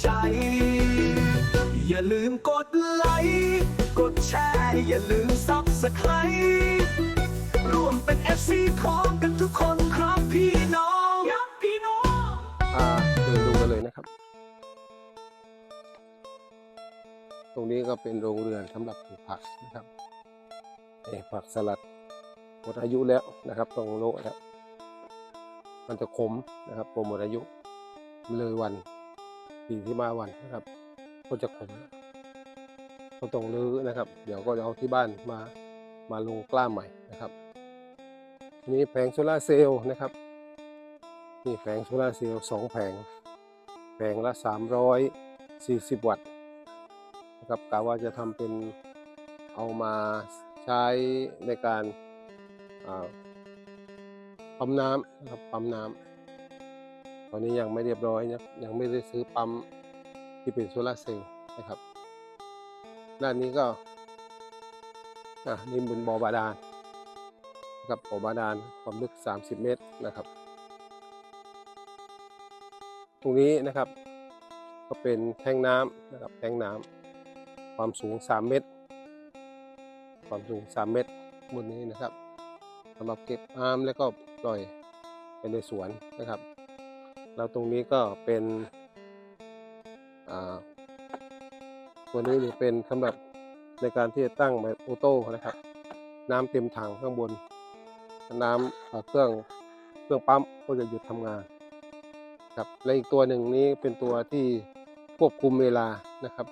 ใจ อย่าลืมกดไลค์กดแชร์อย่าลืมซับสไครต์ร่วมเป็น FC ของกันทุกคนครับพี่น้องยับพี่น้องอ่าเดินดูกันเลยนะครับ ตรงนี้ก็เป็นโรงเรือนสำหรับปลูกผักนะครับเอ่อผักสลัดหมดอายุแล้วนะครับต้องโละแล้วมันจะขมนะครับพอหมดอายุเลยวัน สี่ที่มาวันนะครับก็จะขมก็ต้องรื้อนะครับ เดี๋ยวก็จะเอาที่บ้านมามาลงกล้าใหม่นะครับนี่แผงโซลาร์เซลล์นะครับนี่แผงโซลาร์เซลล์สองแผง แผงละ 340 วัตต์นะครับกะว่าจะทำเป็นเอามาใช้ในการปั๊มน้ำนะครับปั๊มน้ำ อนนี้ยังไม่เรียบร้อยนะยังไม่ได้ซื้อปั๊มที่เป็นโซลาเซลล์นะครับ ด้านนี้ก็อะนี่เป็นบ่อบาดาลนะครับบ่อบาดาลความลึก 30 เมตรนะครับ ตรงนี้นะครับก็เป็นแท่งน้ำนะครับแท่งน้ำความสูง 3 เมตร ความสูง 3 เมตรบนนี้นะครับสำหรับเก็บน้ำแล้วก็ปล่อยไปในสวนนะครับ แล้วตรงนี้ก็เป็นอ่าตัวนี้นี่เป็นสำหรับในการที่จะตั้งแบบออโต้นะครับ น้ำเต็มถังข้างบน น้ำเครื่องเครื่องปั๊มก็จะหยุดทำงานครับและอีกตัวหนึ่งนี้เป็นตัวที่ควบคุมเวลานะครับ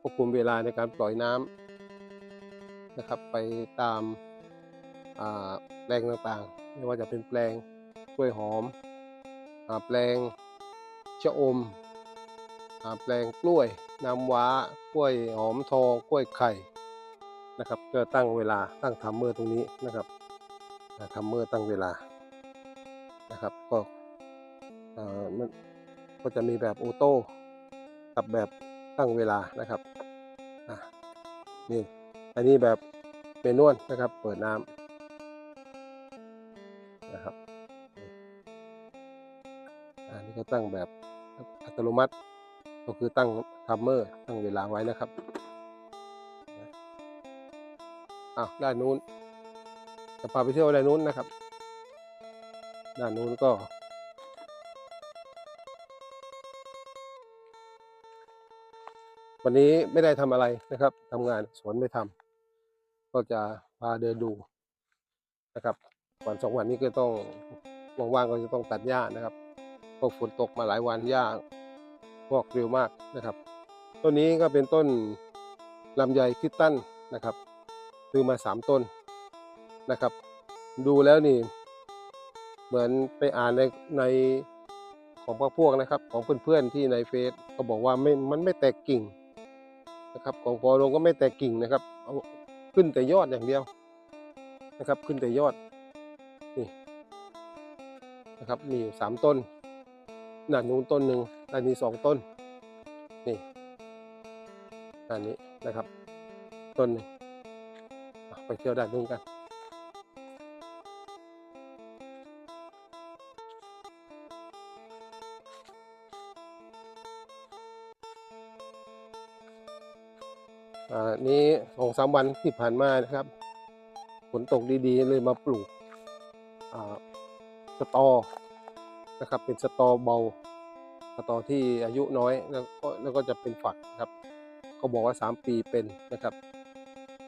ควบคุมเวลาในการปล่อยน้ำนะครับ ไปตามอ่าแปลงต่างๆ ไม่ว่าจะเป็นแปลงกล้วยหอม แปลงชะอมอ่าแปลงกล้วยน้ำว้ากล้วยหอมทองกล้วยไข่นะครับก็ตั้งเวลาตั้งทัมเมอร์ตรงนี้นะครับทัมเมอร์ตั้งเวลานะครับก็อ่อมันก็จะมีแบบออโต้กับแบบตั้งเวลานะครับอะนี่อันนี้แบบเมนวลนะครับ เปิดน้ำ ตั้งแบบอัตโนมัติ ก็คือตั้งทัมเมอร์ตั้งเวลาไว้นะครับอ้าวด้านนู้น จะพาไปเที่ยวด้านนู้นนะครับ ด้านนู้นก็วันนี้ไม่ได้ทำอะไรนะครับทำงานสวนไม่ทำก็จะพาเดินดูนะครับวันสองวันนี้ก็ต้องว่างๆก็จะต้องตัดหญ้านะครับ พราะฝนตกมาหลายวันหญ้าพอกเร็วมากนะครับ ต้นนี้ก็เป็นต้นลำไยคริสตันนะครับซื้อมาสามต้นนะครับ ดูแล้วนี่ เหมือนไปอ่านในในของพวกพวกนะครับ ของเพื่อนๆที่ในเฟซก็บอกว่าไม่มันไม่แตกกิ่งนะครับ ของพอลงก็ไม่แตกกิ่งนะครับเอาขึ้นแต่ยอดอย่างเดียวนะครับ ขึ้นแต่ยอดนี่นะครับมีอยู่สามต้น ด้านนู้นต้นหนึ่งด้านนี้สองต้น นี่ด้านนี้นะครับ ต้นหนึ่งไปเที่ยวด้านนู้นกันอ่านี้สองสามวันที่ผ่านมานะครับฝนตกดีๆเลยมาปลูกอ่าสตอ นะครับ เป็นสตอเบาสตอที่อายุน้อยแล้วก็แล้วก็จะเป็นฝักนะครับเขาบอกว่า 3 ปีเป็นนะครับ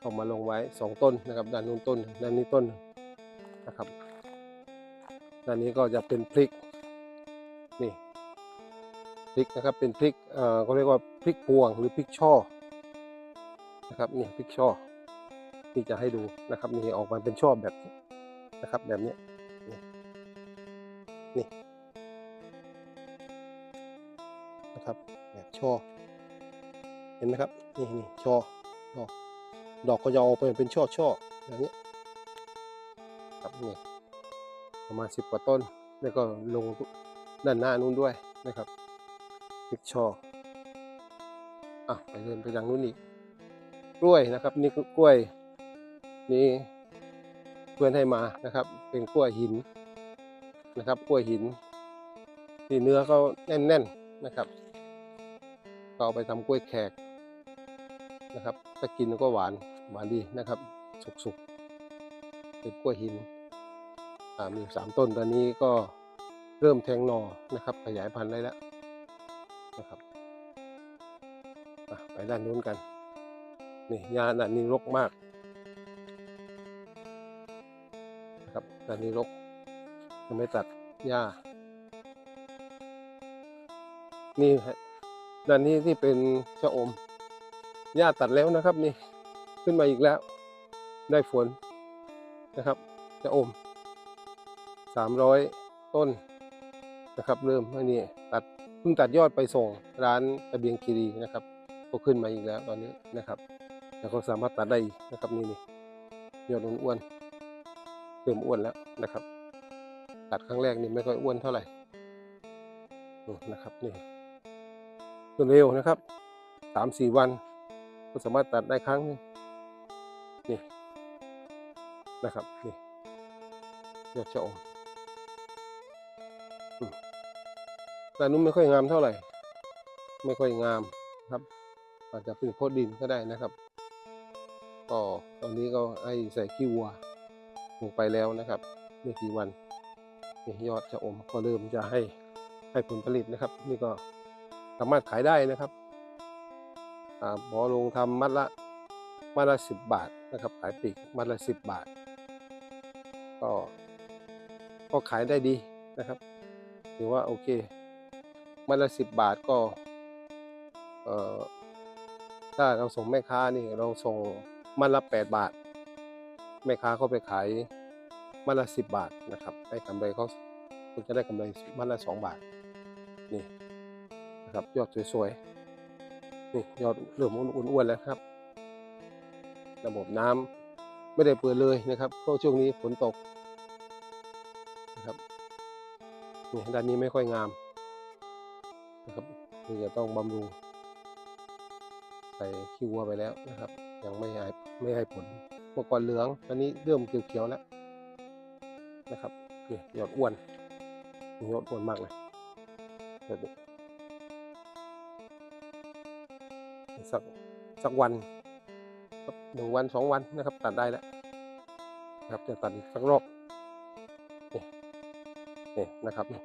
เอามาลงไว้ 2 ต้นนะครับ ด้านนู้นต้นด้านนี้ต้นนะครับด้านนี้ก็จะเป็นพริกนี่พริกนะครับเป็นพริกเอ่อเขาเรียกว่าพริกพวงหรือพริกช่อนะครับนี่พริกช่อที่จะให้ดูนะครับนี่ออกมาเป็นช่อแบบนะครับแบบนี้ นะครับ แบบช่อ เห็นไหมครับ นี่นี่ช่อดอกดอกก็จะออกไปเป็นช่อช่อแบบนี้ครับนี่ประมาณสิบกว่าต้น แล้วก็ลงด้านหน้านู้นด้วยนะครับพริกช่ออะไปเดินไปยังนู้นอีกกล้วยนะครับ นี่คือกล้วยนี่เพื่อนให้มานะครับ เป็นกล้วยหินนะครับกล้วยหินที่เนื้อเขาแน่นๆนะครับ ก็เอาไปทำกล้วยแขกนะครับ ถ้ากินก็หวานหวานดีนะครับ สุกๆ เป็นกล้วยหินอ่ามีสามต้นตอนนี้ก็เริ่มแทงหน่อนะครับ ขยายพันธุ์ได้แล้วนะครับไปด้านนู้นกัน นี่ยาด้านนี้รกมากนะครับด้านนี้รกยังไม่ตัดหญ้านี่ฮะ ด้านนี้ที่เป็นชะอมหญ้าตัดแล้วนะครับนี่ขึ้นมาอีกแล้ว ได้ฝนนะครับชะอมสามร้อยต้นนะครับ เริ่มอันนี้ตัดเพิ่งตัดยอดไปส่งร้านตะเบียงคีรีนะครับ ก็ขึ้นมาอีกแล้วตอนนี้นะครับ แล้วก็สามารถตัดได้นะครับนี่นี่ยอดอ้วนๆเริ่มอ้วนแล้วนะครับ ตัดครั้งแรกนี่ไม่ค่อยอ้วนเท่าไหร่นะครับนี่ เร็วนะครับสามสี่วัน ก็สามารถตัดได้ครั้งหนึงนี่นะครับนี่ยอดชะอมอืมแต่นุ่มไม่ค่อยงามเท่าไหร่ ไม่ค่อยงามครับ อาจจะเป็นโพดดินก็ได้นะครับก็ตอนนี้ก็ให้ใส่ขี้วัวลงไปแล้วนะครับไม่กี่วันนี่ยอดชะอมก็เริ่มจะให้ให้ผลผลิตนะครับ นี่ก็ สามารถขายได้นะครับหมอลงทำมัดละมัดละสิบบาทนะครับขายปลีกมัดละสิบบาท ก็ก็ขายได้ดีนะครับถือว่าโอเคมัดละสิบบาทก็เอ่อถ้าเราส่งแม่ค้านี่เราส่งมัดละแปดบาท แม่ค้าเขาไปขายมัดละสิบบาทนะครับได้กำไรเขาคุณจะได้กำไรมัดละสองบาทนี่ ครับยอดสวยๆนี่ยอดเริ่มอ้วนๆแล้วครับ ระบบน้ำไม่ได้เปิดเลยนะครับเพราะช่วงนี้ฝนตกนะครับนี่ด้านนี้ไม่ค่อยงามนะครับนี่จะต้องบำรุงใส่ขี้วัวไปแล้วนะครับ ยังไม่ให้ไม่ให้ผลเมื่อก่อนเหลืองตอนนี้เริ่มเขียวๆแล้วนะครับนี่ยอดอ้วนยอดอ้วนมากเลยแบบนี้ สักสักวันหนึ่งวันสองวันนะครับ ตัดได้แล้วนะครับจะตัดอีกสักรอบนี่นี่นะครับนี่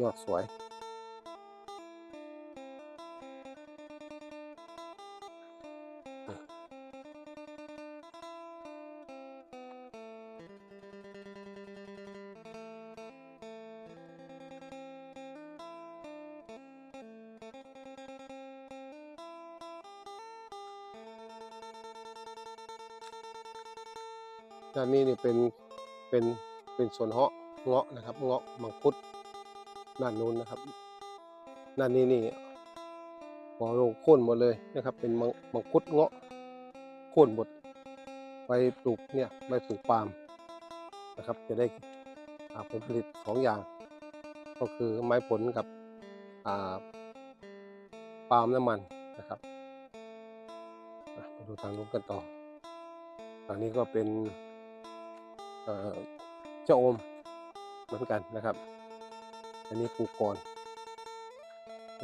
ยอดสวย ด้านนี้นี่เป็นเป็นเป็นสวนเหาะเงาะนะครับเงาะมังคุดด้านนู้นนะครับด้านนี้นี่พอลงโค่นหมดเลยนะครับ เป็นมังมังคุดเงาะโค่นหมดไปปลูกเนี่ยไปปลูกปาล์มนะครับ จะได้ผลผลิตสองอย่าง ก็คือไม้ผลกับาปาล์มน้ำมันนะครับมาดูทางนู้นกันต่อทางนี้ก็เป็น เจ้าโอมเหมือนกันนะครับ อันนี้ปลูกก่อน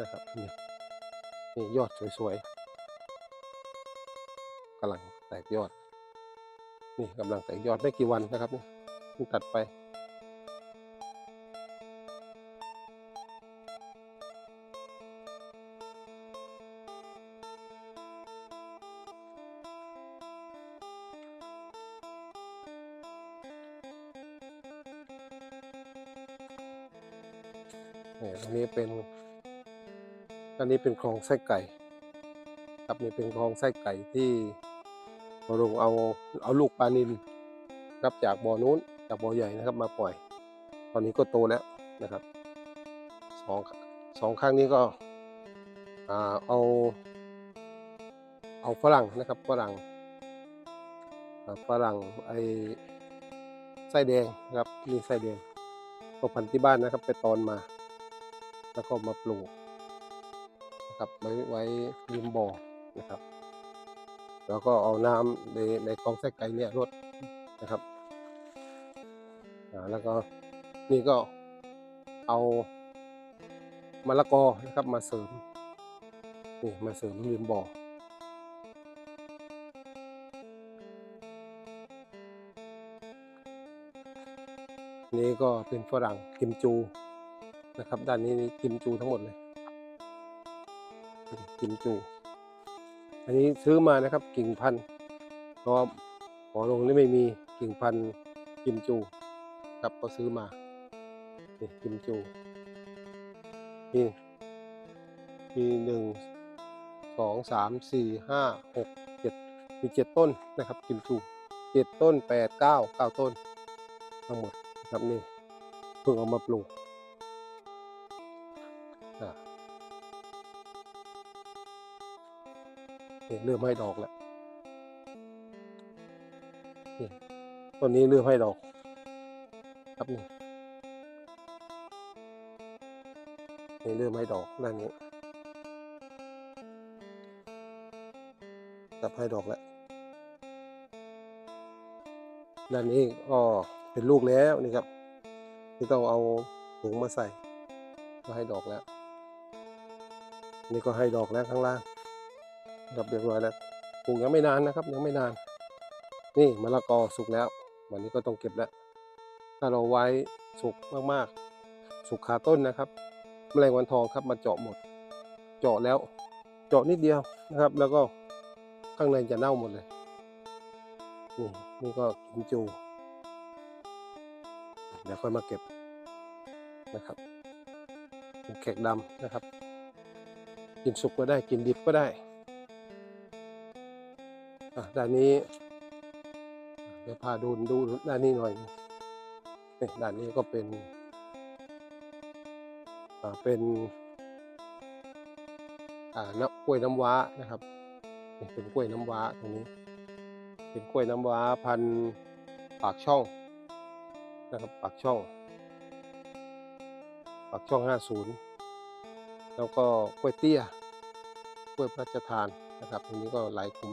นะครับนี่นี่ยอดสวยๆกำลังแตกยอด นี่กำลังแตกยอดไม่กี่วันนะครับนี่ตัดไป เนี่ยตรงนี้เป็น อันนี้เป็นคลองไส้ไก่ ครับนี่เป็นคลองไส้ไก่ที่พอลงเอาเอาลูกปลานิลครับจากบ่อนู้นจากบ่อใหญ่นะครับ มาปล่อย ตอนนี้ก็โตแล้วนะครับสองสองข้างนี้ก็อ่าเอาเอาฝรั่งนะครับฝรั่งฝรั่งไอไส้แดงครับนี่ไส้แดงก็พันธุ์ที่บ้านนะครับ ไปตอนมา แล้วก็มาปลูกนะครับไว้ไว้ริมบ่อนะครับ แล้วก็เอาน้ำในในคลองไส้ไก่เนี่ยรดนะครับแล้วก็นี่ก็เอามะละกอนะครับมาเสริมนี่มาเสริมริมบ่อนี่ก็เป็นฝรั่งกิมจู นะครับ ด้านนี้นี่กิมจูทั้งหมดเลย กิมจู อันนี้ซื้อมานะครับกิ่งพันธุ์เพราะหอลงนี่ไม่มีกิ่งพันธุ์กิมจูครับก็ซื้อมานี่กิมจูนี่มีหนึ่งสองสามสี่ห้าหกเจ็ดมีเจ็ดต้นนะครับกิมจูเจ็ดต้นแปดเก้าเก้าต้น ทั้งหมดนะครับนี่เพิ่งเอามาปลูก เริ่มให้ดอกแล้วนี่ต้นนี้เริ่มให้ดอก ครับนี่นี่เริ่มให้ดอกด้านนี้ครับให้ดอกแล้วด้านนี้ก็เป็นลูกแล้วนี่ครับนี่ต้องเอาถุงมาใส่ ก็ให้ดอกแล้ว นี่ก็ให้ดอกแล้วข้างล่าง ครับเรียบร้อยแล้วปลูกยังไม่นานนะครับ ยังไม่นาน นี่มะละกอสุกแล้ว วันนี้ก็ต้องเก็บแล้ว ถ้าเราไว้สุกมากๆ สุกขาต้นนะครับแมลงวันทองครับมาเจาะหมด เจาะแล้ว เจาะนิดเดียวนะครับ แล้วก็ข้างในจะเน่าหมดเลย นี่นี่ก็กิมจู เดี๋ยวค่อยมาเก็บนะครับเป็นแขกดำนะครับ กินสุกก็ได้กินดิบก็ได้ ด้านนี้ เดี๋ยวพาดูดูด้านนี้หน่อยนะด้านนี้ก็เป็นเป็นอ่าน้ำกล้วยน้ำว้านะครับนี่เป็นกล้วยน้ำว้าตรงนี้ เป็นกล้วยน้ำว้าพันปากช่องนะครับปากช่อง ปากช่องห้าศูนย์แล้วก็กล้วยเตี้ยกล้วยพระราชทานนะครับตรงนี้ก็หลายคุ้ม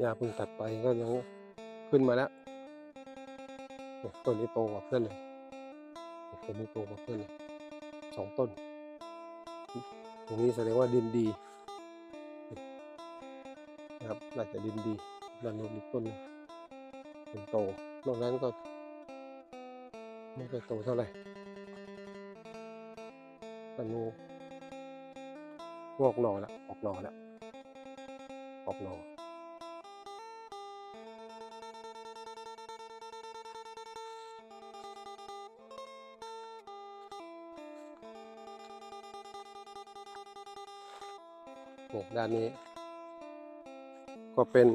หญ้าเพิ่งตัดไปก็ยังขึ้นมาแล้วต้นนี้โตกว่าเพื่อนเลยต้นนี้โตกว่าเพื่อนเลยสองต้น ตรงนี้แสดงว่าดินดีนะครับน่าจะดินดีด้านโน้นอีกต้นหนึ่งเป็นโตนอกนั้นก็ไม่ค่อยโตเท่าไหร่ด้านโน้นงอกหน่อแล้วออกหน่อแล้วออกหน่อ นี่ด้านนี้ ก็เป็น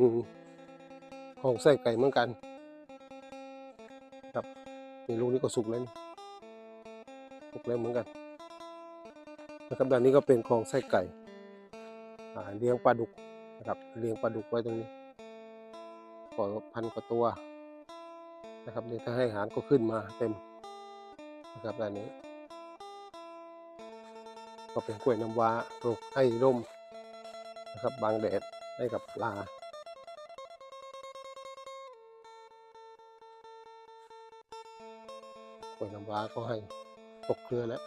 ของไส้ไก่เหมือนกัน ครับนี่ลูกนี้ก็สุกแล้วนี่สุกแล้วเหมือนกันนะครับด้านนี้ก็เป็นของไส้ไก่เลี้ยงปลาดุกนะครับเลี้ยงปลาดุกไว้ตรงนี้ก็พันกว่าตัวนะครับนี่ถ้าให้อาหารก็ขึ้นมาเต็มนะครับด้านนี้ ก็เป็นกล้วยน้ำว้าปลูกให้ร่ม นะครับบางแดดให้กับปลากล้วยน้ำว้าก็ให้ตกเครือแล้ว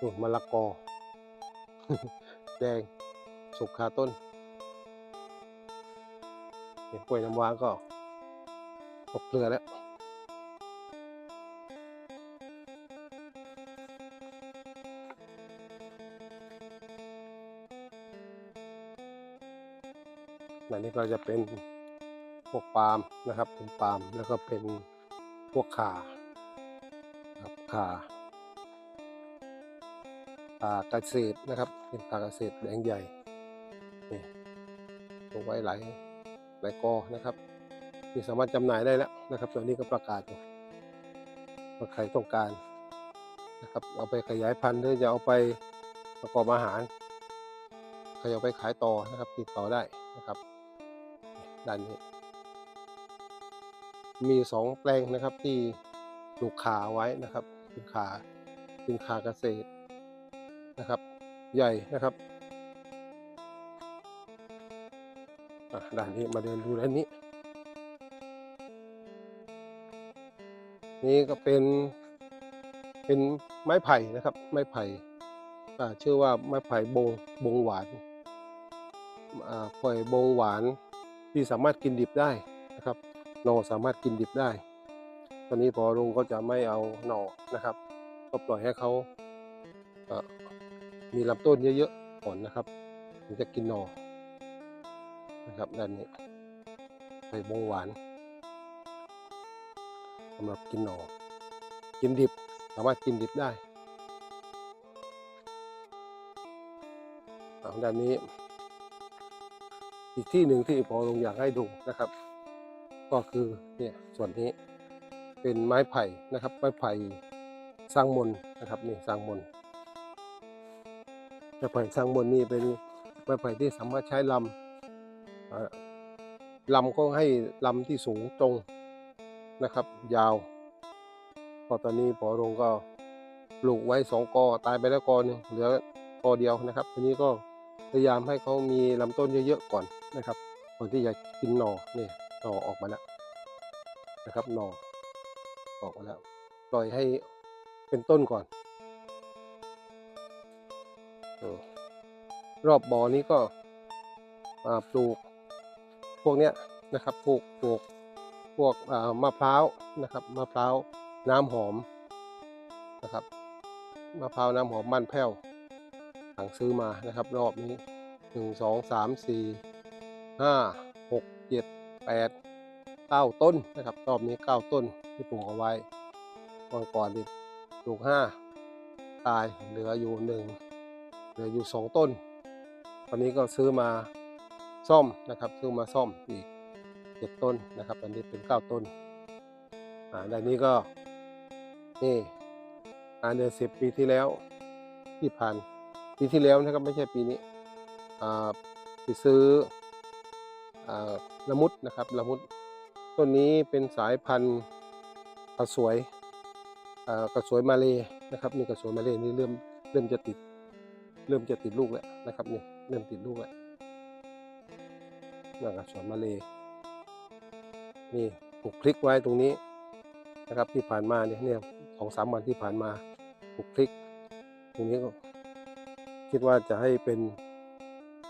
นู่นมะละกอ แดงสุกคาต้นเห็นกล้วยน้ำว้าก็ตกเครือแล้ว ก็จะเป็นพวกปาล์มนะครับเป็นปาล์มแล้วก็เป็นพวกข่าครับข่าข่าเกษตรนะครับ เป็นข่าเกษตรแดงใหญ่นี่ลงไว้หลายหลายกอนะครับที่สามารถจำหน่ายได้แล้วนะครับตอนนี้ก็ประกาศอยู่ว่าใครต้องการนะครับเอาไปขยายพันธุ์หรือจะเอาไปประกอบอาหารใครเอาไปขายต่อนะครับติดต่อได้นะครับ ด้านนี้ มีสองแปลงนะครับที่ปลูกขาไว้นะครับเป็นขาสินค้าเกษตรนะครับ ใหญ่นะครับอะด้านนี้มาเดินดูด้านนี้ นี่ก็เป็นเป็นไม้ไผ่นะครับ ไม้ไผ่ชื่อว่าไม้ไผ่บงบงหวานอ่าไผ่บงหวาน ที่สามารถกินดิบได้นะครับหน่อสามารถกินดิบได้ ตอนนี้พอลุงก็จะไม่เอาหน่อนะครับ ก็ปล่อยให้เขาเมีลำต้นเยอะๆก่อนนะครับถึงจะกินหน่อนะครับด้านนี้ไผ่บงหวานสำหรับกินหน่อกินดิบสามารถกินดิบได้เอาด้านนี้ อีกที่หนึ่งที่พอลงอยากให้ดูนะครับ ก็คือเนี่ยส่วนนี้เป็นไม้ไผ่นะครับ ไม้ไผ่สร้างมนนะครับนี่สร้างมนไม้ไผ่สร้างมนนี่เป็นไม้ไผ่ที่สามารถใช้ลำลำก็ให้ลำที่สูงตรงนะครับ ยาวพอตอนนี้พอลงก็ปลูกไว้สองกอตายไปแล้วกอหนึ่งเหลือกอเดียวนะครับทีนี้ก็พยายามให้เขามีลำต้นเยอะๆก่อน นะครับก่อนที่จะกินหน่อนี่หนอออกมาแล้วนะครับหนอออกมาแล้วปล่อยให้เป็นต้นก่อนรอบบ่อนี้ก็อ่าปลูกพวกเนี้ยนะครับปลูกปลูกพวกมะพร้าวนะครับมะพร้าวน้ำหอมนะครับมะพร้าวน้ำหอมมันแพ้วสั่งซื้อมานะครับ รอบนี้หนึ่งสองสามสี่ ห้าหกเจ็ดแปดเก้าต้นนะครับรอบนี้เก้าต้นที่ปลูกเอาไว้วันก่อนดิปลูกห้าตายเหลืออยู่หนึ่งเหลืออยู่สองต้น ตอนนี้ก็ซื้อมาซ่อมนะครับ ซื้อมาซ่อมอีกเจ็ดต้นนะครับ อันนี้เป็นเก้าต้นอ่าด้านนี้ก็นี่อ่าเดือนสิบปีที่แล้วที่ผ่านปีที่แล้วนะครับไม่ใช่ปีนี้อ่าไปซื้อ ละมุดนะครับละมุดต้นนี้เป็นสายพันธุ์กระสวยกระสวยมาเลยนะครับนี่กระสวยมาเลยนี่เริ่มเริ่มจะติด เริ่มจะติดลูกแล้วนะครับนี่เริ่มติดลูกแล้วนี่กระสวยมาเลยนี่ปลูกพริกไว้ตรงนี้นะครับที่ผ่านมาเนี่ยเนี่ยสองสามวันที่ผ่านมาปลูกพริก ตรงนี้ก็คิดว่าจะให้เป็น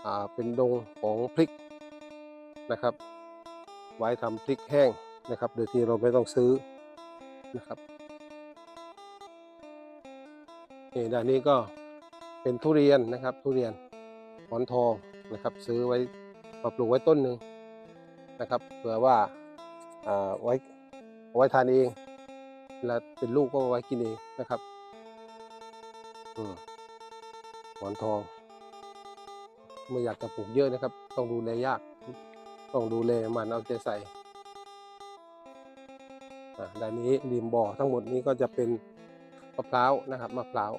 อ่าเป็นดงของพริก นะครับ ไว้ทำพริกแห้งนะครับ โดยที่เราไม่ต้องซื้อนะครับนี่ด้านนี้ก็เป็นทุเรียนนะครับทุเรียนหมอนทองนะครับ ซื้อไว้มาปลูกไว้ต้นหนึ่งนะครับเผื่อว่าอ่าไว้ไว้ทานเองเวลาเป็นลูกก็ไว้กินเองนะครับหมอนทองไม่อยากจะปลูกเยอะนะครับ ต้องดูแลยาก ต้องดูแลมันเอาใจใส่อ่าด้านนี้ริมบ่อทั้งหมดนี้ก็จะเป็นมะพร้าวนะครับมะพร้าว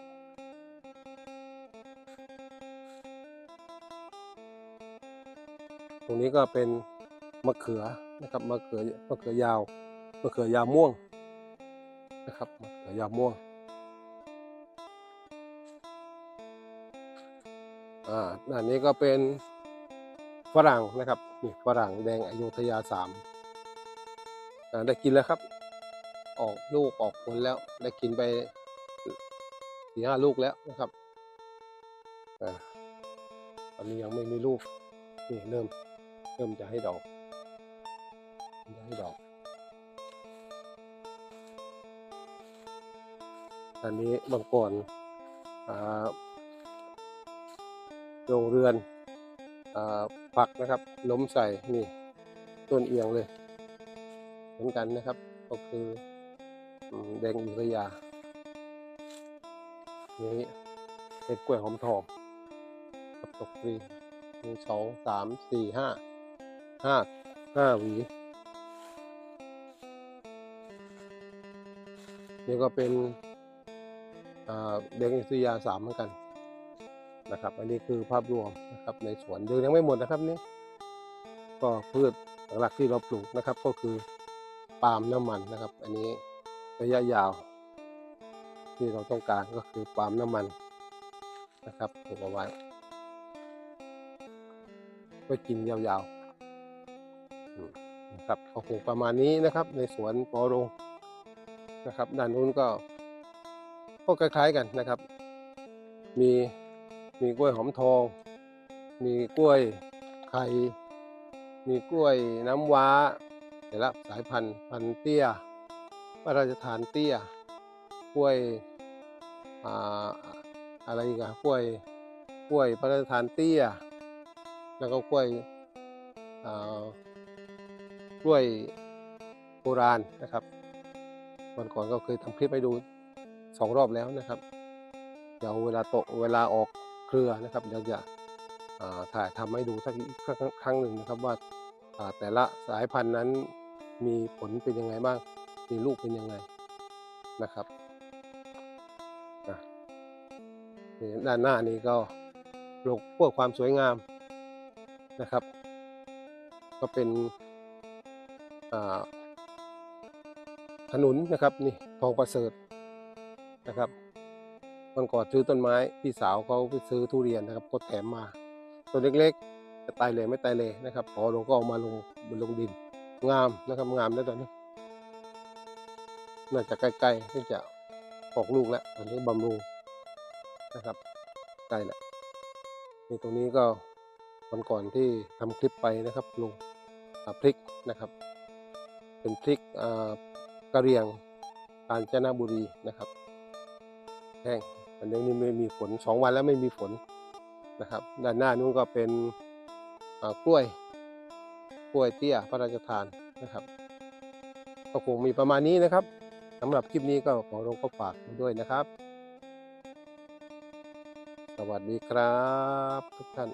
ตรงนี้ก็เป็นมะเขือนะครับมะเขือมะเขือยาวมะเขือยาวม่วงนะครับมะเขือยาวม่วงอ่าด้านนี้ก็เป็นฝรั่งนะครับ นี่ฝรั่งแดงอโยธยาสามได้กินแล้วครับ ออกลูกออกผลแล้วได้กินไปสี่ห้าลูกแล้วนะครับอตอนนี้ยังไม่มีลูกนี่เริ่ม เริ่มจะให้ดอกจะให้ดอกอันนี้บางก่อนอโรงเรือนอ ผักนะครับล้มใส่นี่ต้นเอียงเลยเหมือนกันนะครับ ก็คือแดงอิริยานี่เป็นกล้วยหอมทองกับตกฟรีหนึ่งสองสามสี่ห้าห้าห้าหวีนี่ก็เป็นอ่าเด็กอิสยาสามเหมือนกัน นะครับ อันนี้คือภาพรวมนะครับในสวนเดินยังไม่หมดนะครับนี่ก็พืชหลักๆที่เราปลูกนะครับ ก็คือปาล์มน้ำมันนะครับ อันนี้ระยะยาว ที่เราต้องการก็คือปาล์มน้ำมันนะครับปลูกเอาไว้ไว้กินยาวๆนะครับก็ปลูกประมาณนี้นะครับ ในสวนปอโรงนะครับ ด้านนู้นก็ก็คล้ายๆกันนะครับ มี มีกล้วยหอมทอง มีกล้วยไข่ มีกล้วยน้ำว้าแต่ละสายพันธุ์พันธุ์เตี้ยพระราชทานเตี้ย กล้วยอ่าอะไรอีกอะกล้วยกล้วยพระราชทานเตี้ย แล้วก็กล้วยอ่ากล้วยโบราณนะครับวันก่อนก็เคยทำคลิปให้ดูสองรอบแล้วนะครับ เดี๋ยวเวลาโตเวลาออก เครือนะครับเดี๋ยวจะถ่ายทำให้ดูสักอีกครั้งหนึ่งนะครับว่าแต่ละสายพันธุ์นั้นมีผลเป็นยังไงบ้าง มีลูกเป็นยังไงนะครับด้านหน้านี้ก็ปลูกพวกความสวยงามนะครับ ก็เป็นขนุนนะครับนี่ทองประเสริฐนะครับ วันก่อนซื้อต้นไม้พี่สาวเขาไปซื้อทุเรียนนะครับก็แถมมาตัวเล็กๆจะตายเลยไม่ตายเลยนะครับพอลงก็เอามาลงบนลงดิน งามนะครับงามแล้วตอนนี้น่าจะใกล้ๆที่จะออกลูกแล้วตอนนี้บำรุงนะครับใกล้แล้วนี่ตรงนี้ก็วันก่อนที่ทำคลิปไปนะครับลงพริกนะครับ เป็นพริกอ่ากะเหรี่ยงกาญจนบุรีนะครับแห้ง อันนี้นี่ไม่มีฝนสองวันแล้วไม่มีฝนนะครับ ด้านหน้านู้นก็เป็นกล้วยกล้วยเตี้ยพระราชทานนะครับก็คงมีประมาณนี้นะครับสำหรับคลิปนี้ก็ขอลงก็ฝากด้วยนะครับ สวัสดีครับทุกท่าน